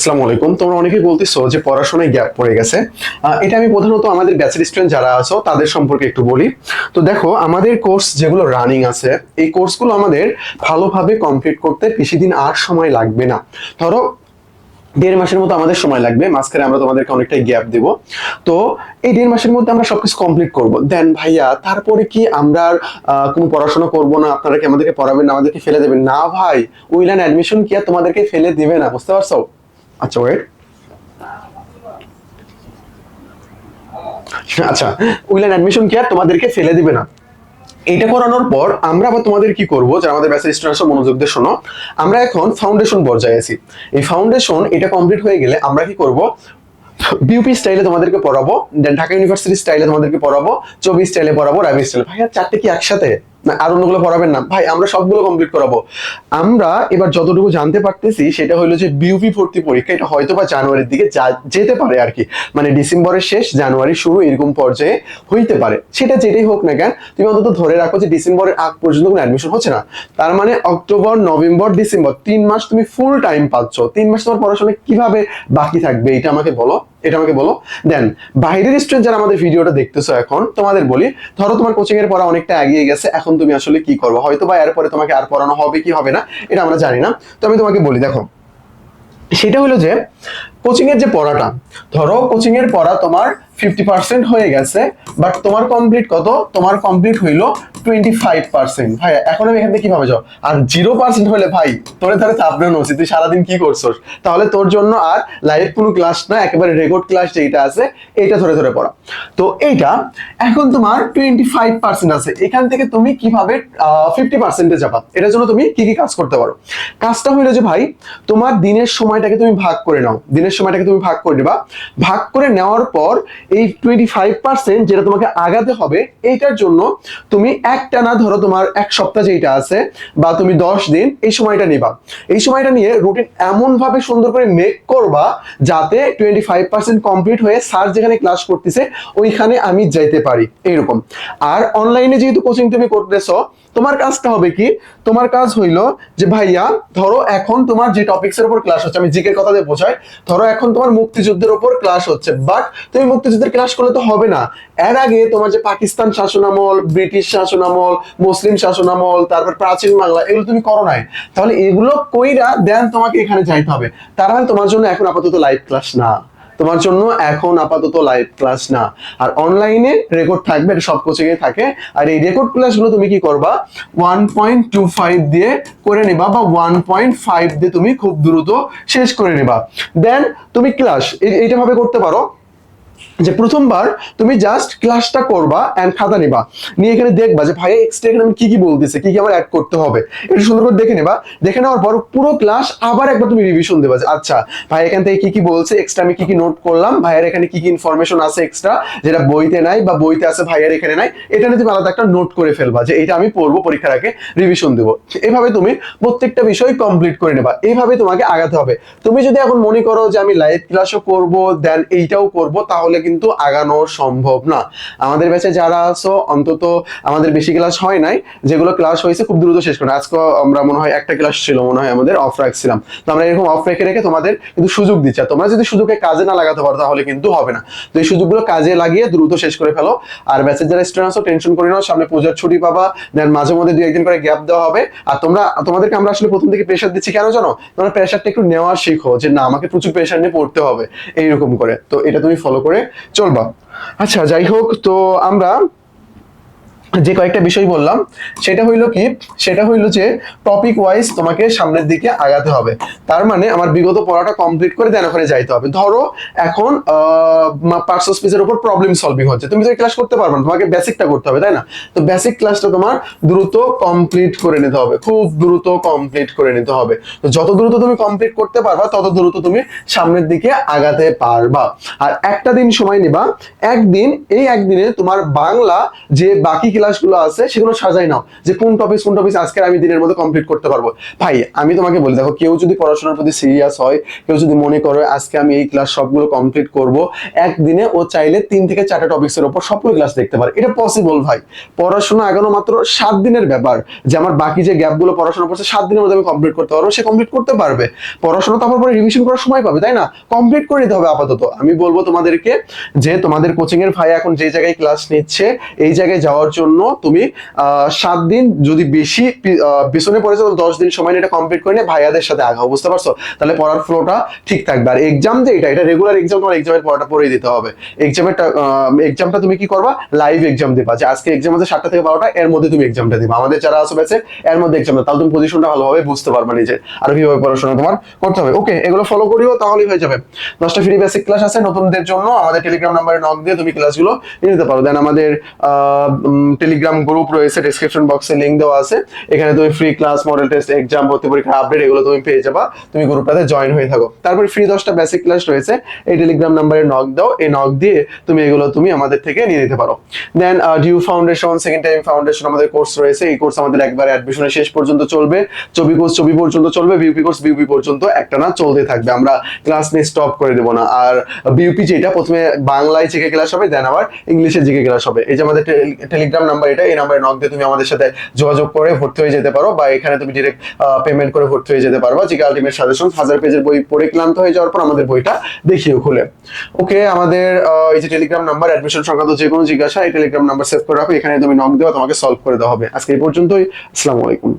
আসসালামু আলাইকুম। তোমরা অনেকেই বলতেছো যে পড়াশোনায় গ্যাপ পড়ে গেছে। এটা আমি প্রধানত আমাদের ব্যাচের স্টুডেন্ট যারা আছো, তাদের সম্পর্কে একটু বলি। তো দেখো, আমাদের কোর্স যেগুলো রানিং আছে, এই কোর্সগুলো আমাদের ভালোভাবে কমপ্লিট করতে বেশি দিন আর সময় লাগবে না। ধরো, দেড় মাসের মতো আমাদের সময় লাগবে, মাঝখানে আমরা তোমাদেরকে অনেকটাই গ্যাপ দেব। তো এই দেড় মাসের মধ্যে আমরা সবকিছু কমপ্লিট করব। দেন ভাইয়া, তারপরে কি আমরা কোনো পড়াশোনা করব না? আপনারা কি আমাদেরকে পড়াবেন না? আমাদেরকে ফেলে দেবেন? না ভাই উইলান অ্যাডমিশন কি আর তোমাদেরকে ফেলে দিবে না? বুঝতে পারছ? আচ্ছা ওয়েট আচ্ছা উইলান অ্যাডমিশন কি আর তোমাদেরকে ফেলে দিবে না? এটা করানোর পর আমরা আবার তোমাদের কি করব? যে আমাদের ব্যাচের স্টুডেন্টস মনোযোগ দিয়ে শোনো। আমরা এখন ফাউন্ডেশন পর্যায়ে আছি। এই ফাউন্ডেশন এটা কমপ্লিট হয়ে গেলে আমরা কি করব? বিউপি স্টাইলে তোমাদেরকে পড়াবো দেন ঢাকা ইউনিভার্সিটি স্টাইলে তোমাদেরকে পড়াবো, চব্বিশ স্টাইলে পড়াবো রাবি স্টাইলে ভাই আর চারটে কি একসাথে? আর অন্যগুলো পড়াবেন না। ভাই, আমরা সবগুলো কমপ্লিট করাবো। আমরা এবার যতটুকু জানতে পারতেছি, সেটা হলো যে বিউপি ভর্তি পরীক্ষা, এটা হয়তো বা জানুয়ারির দিকে যেতে পারে আর কি। মানে ডিসেম্বরের শেষ জানুয়ারি শুরু, এরকম পর্যায়ে হইতে পারে। সেটা যেটাই হোক না কেন, তুমি অন্তত ধরে রাখো যে ডিসেম্বরের আগ পর্যন্ত কোনো অ্যাডমিশন হচ্ছে না। তার মানে অক্টোবর, নভেম্বর, ডিসেম্বর, তিন মাস তুমি ফুল টাইম পাচ্ছ। তিন মাস তোমার পড়াশোনা কীভাবে বাকি থাকবে, এটা আমাকে বলো। এটা আমাকে বলো। দেন বাইরের স্টুডেন্ট যারা আমাদের ভিডিওটা দেখতেছো এখন, তোমাদের বলি, ধরো তোমার কোচিং এর পড়া অনেকটা এগিয়ে গেছে, এখন তুমি আসলে কি করব? হয়তো বা এরপরে তোমাকে আর পড়ানো হবে কি হবে না, এটা আমরা জানি না। তো আমি তোমাকে বলি, দেখো। সেটা হলো যে কোচিং এর যে পড়াটা, ধরো কোচিং এর পড়া তোমার ফিফটি পার্সেন্ট হয়ে গেছে বাট তোমার কমপ্লিট কত? তোমার কমপ্লিট হইল টোয়েন্টি ফাইভ পার্সেন্ট ভাই এখন আমি এখান থেকে কীভাবে যাও আর জিরো পার্সেন্ট হলে ভাই, তোরে ধরে চাপড়ানো উচিত তুই সারাদিন কি করছস? তাহলে তোর জন্য আর লাইভ কোনো ক্লাস না, একেবারে রেকর্ড ক্লাস যেটা আছে, এইটা ধরে ধরে পড়া। তো এইটা, এখন তোমার টোয়েন্টি ফাইভ পার্সেন্ট আছে। এখান থেকে তুমি কীভাবে ফিফটি পার্সেন্টে যাবা? এটার জন্য তুমি কি কি কাজ করতে পারো? কাজটা হইল যে ভাই, তোমার দিনের সময়টাকে তুমি ভাগ করে নাও। দিনের সময়টাকে তুমি ভাগ করে নেবা। ভাগ করে নেওয়ার পর এই টোয়েন্টি ফাইভ পার্সেন্ট যেটা তোমাকে আগাতে হবে, এইটার জন্য তুমি একটা না ধরো তোমার এক সপ্তাহ যেটা আছে বা তুমি দশ দিন এই সময়টা নিবা। এই সময়টা নিয়ে রুটিন এমন ভাবে সুন্দর করে মেক করবা যাতে টোয়েন্টি ফাইভ পার্সেন্ট কমপ্লিট হয়ে স্যার যেখানে ক্লাস করতেছে, ওইখানে আমি যাইতে পারি। এইরকম। আর অনলাইনে যেহেতু কোচিং তুমি করতেছো, তোমার কাজটা হবে কি? তোমার কাজ হইল যে ভাইয়া, ধরো এখন তোমার যে টপিক্স এর উপর ক্লাস হচ্ছে, আমি জিকের কথা দিয়ে বোঝাই, ধরো এখন তোমার মুক্তিযুদ্ধের উপর ক্লাস হচ্ছে বাট তুমি মুক্তিযুদ্ধের ক্লাস করলে তো হবে না। এর আগে তোমার যে পাকিস্তান শাসনামল, ব্রিটিশ শাসনামল, মুসলিম শাসনামল, তারপর প্রাচীন বাংলা, এগুলো তুমি করো নাই। তাহলে এগুলো কইরা দেন তোমাকে এখানে যাইতে হবে। তার মানে তোমার জন্য এখন আপাতত লাইভ ক্লাস না। তোমার জন্য এখন আপাতত লাইভ ক্লাস না। আর অনলাইনে রেকর্ড থাকবে সব কোচিংয়ে থাকে। আর এই রেকর্ড ক্লাসগুলো তুমি কি করবা? ওয়ান পয়েন্ট টু ফাইভ দিয়ে করে নেবা বা ওয়ান পয়েন্ট ফাইভ দিয়ে তুমি খুব দ্রুত শেষ করে নেবা। দেন তুমি ক্লাস এইটা ভাবে করতে পারো। যে প্রথমবার তুমি জাস্ট ক্লাসটা করবা এন্ড খাতা নিবা। নিয়ে এখানে দেখবা যে, ভাই এক্সট্রা এখানে আমি কি কি বলতেছে, কি কি আমার অ্যাড করতে হবে? এটা সুন্দর করে দেখে নেবা। দেখে নেওয়ার পর পুরো ক্লাস আবার একবার তুমি রিভিশন দেবা যে আচ্ছা ভাই, এখান থেকে কি কি বলছে এক্সট্রা আমি কি কি নোট করলাম, ভাইয়ের এখানে কি কি ইনফরমেশন আছে এক্সট্রা যেটা বইতে নাই বা বইতে আছে ভাইয়ের এখানে নাই, এটা নিয়ে তুমি আলাদা একটা নোট করে ফেলবা যে, এটা আমি পড়ব, পরীক্ষার আগে রিভিশন দেবো। এইভাবে তুমি প্রত্যেকটা বিষয় কমপ্লিট করে নেবা। এইভাবে তোমাকে আগাতে হবে। তুমি যদি এখন মনে করো যে, আমি লাইভ ক্লাসও করব দেন এইটাও করব, তাহলে কিন্তু আগানো সম্ভব না। আমাদের ব্যাচে যারা আছো, অন্তত আমাদের বেশি ক্লাস হয় নাই, যেগুলো ক্লাস হয়েছে খুব দ্রুত শেষ করে আজকে আমরা মনে হয় একটা ক্লাস ছিল, মনে হয় আমাদের অফ রাখছিলাম। তো আমরা এরকম অফ রেখে রেখে তোমাদের কিন্তু সুযোগ দিচ্ছি। তোমরা যদি সুযোগে কাজে না লাগাতে পারো, তাহলে কিন্তু হবে না। তো এই সুযোগগুলো কাজে লাগিয়ে দ্রুত শেষ করে ফেলো। আর ব্যাচের যারা স্টুডেন্ট আছো টেনশন করে নাও সামনে পূজার ছুটি পাবা। দেন মাঝে মধ্যে দুই একদিন করে গ্যাপ দেওয়া হবে। আর তোমরা, তোমাদেরকে আমরা আসলে প্রথম থেকে প্রেশার দিচ্ছি কেন জানো? তোমরা প্রেশারটা একটু নেওয়া শিখো যে, না, আমাকে প্রচুর প্রেশার নিয়ে পড়তে হবে। এইরকম করে। তো এটা তুমি ফলো করে চলবা। আচ্ছা যাই হোক তো আমরা যে কয়েকটা বিষয় বললাম, সেটা হইল কি? সেটা হইল যে টপিক ওয়াইজ তোমাকে সামনের দিকে আগাতে হবে। তার মানে আমার বিগত পড়াটা কমপ্লিট করে দেন ওখানে যাইতে হবে। ধরো এখন পার্সোনাল স্পেসের উপর প্রবলেম সলভিং হচ্ছে। তুমি তো ক্লাস করতে পারবে না, তোমাকে বেসিকটা করতে হবে, তাই না? তো বেসিক ক্লাসটা তোমার দ্রুত কমপ্লিট করে নিতে হবে। খুব দ্রুত কমপ্লিট করে নিতে হবে। তো যত দ্রুত তুমি কমপ্লিট করতে পারবা, তত দ্রুত তুমি সামনের দিকে আগাতে পারবা। আর একটা দিন সময় নেবা। একদিন, এই একদিনে তোমার বাংলা যে বাকি ক্লাসগুলো আছে, সেগুলো সাজাই নাও, যে কোন টপিক কোন টপিক আজকে আমি দিনের মধ্যে কমপ্লিট করতে পারব। ভাই, আমি তোমাকে বলি, দেখো, কেউ যদি পড়াশোনার প্রতি সিরিয়াস হয়, কেউ যদি মনে করে আজকে আমি এই ক্লাস সবগুলো কমপ্লিট করব, একদিনে ও চাইলে তিন থেকে চারটা টপিক্সের উপর সবগুলো ক্লাস দেখতে পারে। এটা পসিবল ভাই। পড়াশোনা আগানো মাত্র সাত দিনের ব্যাপার। যে আমার বাকি যে গ্যাপগুলো পড়াশোনা করছে, সাত দিনের মধ্যে আমি কমপ্লিট করতে পারব, সে কমপ্লিট করতে পারবে। পড়াশোনা তো আমার পরে রিভিশন করার সময় পাবে, তাই না? কমপ্লিট করে নিতে হবে আপাতত। আমি বলব তোমাদেরকে যে তোমাদের কোচিং এর ভাই এখন যে জায়গায় ক্লাস নিচ্ছে, এই জায়গায় যাওয়ার জন্য তুমি সাত দিন যদি বেশি পিছনে পড়েছে, তাহলে দশ দিন সময় এটা কমপ্লিট করে নিয়ে ভাইয়াদের সাথে আগাও, বুঝতে পারছ? তাহলে পড়ার ফ্লোটা ঠিক থাকবে। আর এক্সাম যে এটা এটা রেগুলার এক্সাম তোমার এক্সামের পড়াটা পড়েই দিতে হবে। এক্সামের এক্সামটা তুমি কি করবা? লাইভ এক্সাম দিবা। যে আজকে এক্সাম আছে সাতটা থেকে বারোটা, এর মধ্যে তুমি এক্সামটা দিবা। আমাদের যারা আসবে আছে এর মধ্যে এক্সাম তাহলে তুমি পজিশনটা ভালোভাবে বুঝতে পারবা নিজে। আর কীভাবে পড়াশোনা তোমার করতে হবে। ওকে এগুলো ফলো করিও, তাহলেই হয়ে যাবে। দশটা ফ্রি বেসিক ক্লাস আছে। নতুনদের জন্য আমাদের টেলিগ্রাম নাম্বারে নক দিয়ে তুমি ক্লাসগুলো নিয়ে নিতে পারো। দেন আমাদের টেলিগ্রাম গ্রুপ রয়েছে ডিসক্রিপশন বক্সে লিঙ্ক দেওয়া আছে। এখানে তুমি free class model test exam ভর্তি পরীক্ষা আপডেট এগুলো তুমি পেয়ে যাবা। তুমি গ্রুপটাতে জয়েন হয়ে থাকো। তারপর ফ্রি দশটা বেসিক ক্লাস রয়েছে। এই টেলিগ্রাম নাম্বারে নক দাও। এই নক দিয়ে তুমি এগুলো তুমি আমাদের থেকে নিয়ে নিতে পারো। Then due foundation second time foundation আমাদের কোর্স রয়েছে। এই কোর্স আমাদের একবার অ্যাডমিশনের শেষ পর্যন্ত চলবে। চবি কোর্স চবি পর্যন্ত চলবে। বিউপি কোর্স বিউপি পর্যন্ত একটা না চলতে থাকবে। আমরা ক্লাস নিয়ে স্টপ করে দেবো না। আর বিউপি যেটা প্রথমে বাংলায় জিকে ক্লাস হবে দেন আবার ইংলিশে জিকে ক্লাস হবে। এই যে আমাদের টেলিগ্রাম নাম্বার এটা, এই নাম্বারে নক দিয়ে তুমি আমাদের সাথে যোগাযোগ করে ভর্তি হয়ে যেতে পারো বা এখানে তুমি ডিরেক্ট পেমেন্ট করে ভর্তি হয়ে যেতে পারবা জিকে আলটিমেট সাজেশন হাজার পেজের বই পড়ে ক্লান্ত হয়ে যাওয়ার পর আমাদের বইটা দেখিও খুলে। ওকে আমাদের এই যে টেলিগ্রাম নাম্বার অ্যাডমিশন সংক্রান্ত যে কোনো জিজ্ঞাসা, এই টেলিগ্রাম নাম্বার সেভ করে রাখো, এখানে তুমি নক দেওয়া তোমাকে সলভ করে দেওয়া হবে। আজকে এই পর্যন্তই, আসসালামু আলাইকুম।